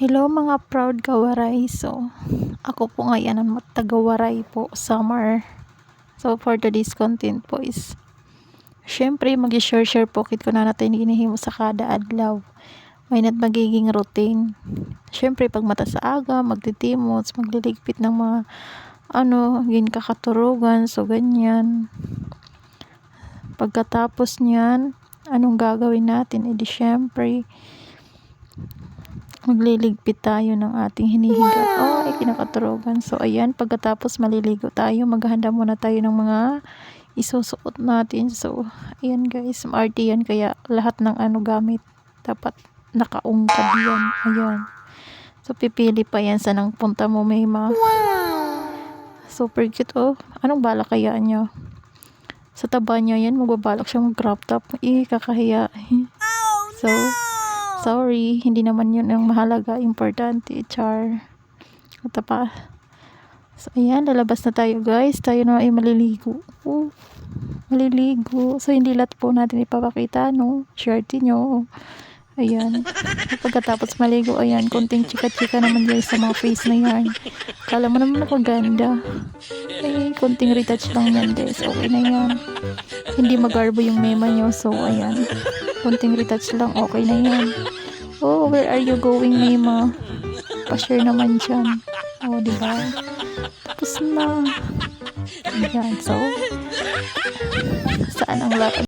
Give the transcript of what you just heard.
Hello mga proud kawaray. So, ako po ngayon ang taga-waray po, summer. So, for today's content po is, syempre mag-share-share po kit ko na natin ginihimo sa kada adlaw. May nat magiging routine. Syempre, pag mata sa aga, magtitimots, magliligpit ng mga ano, gin kakaturugan, so ganyan. Pagkatapos niyan, anong gagawin natin? E di syempre, magliligpit tayo ng ating hinihiga. Oh, ay kinakaturugan. So, ayan, pagkatapos maliligo tayo, maghahanda muna tayo ng mga isusuot natin. So, ayan guys, MRT yan. Kaya lahat ng ano gamit, dapat nakaungkad yan. Ayan. So, pipili pa yan sa nang punta mo, may mga super cute oh. Anong bala kaya niya? Sa taba niya yan, magbabalak siya mag crop top. Eh, kakahiya. So, sorry, hindi naman yun ang mahalaga. Importante, char. At pa. So, ayan, lalabas na tayo guys. Tayo na ay maliligo. Oh, maliligo. So, hindi lahat po natin ipapakita, no? Shirty nyo. Ayan. Pagkatapos maligo, ayan, konting chika-chika naman guys sa mga face na yan. Kala mo naman ako ganda. Ay, konting retouch lang yan guys. Okay na yan. Hindi magarbo yung mema nyo. So, ayan. Konting retouch lang. Okay na yan. Oh, where are you going, mema? Pa-share naman dyan. Oh, di ba? Tapos na. Ayan. So, saan ang lakad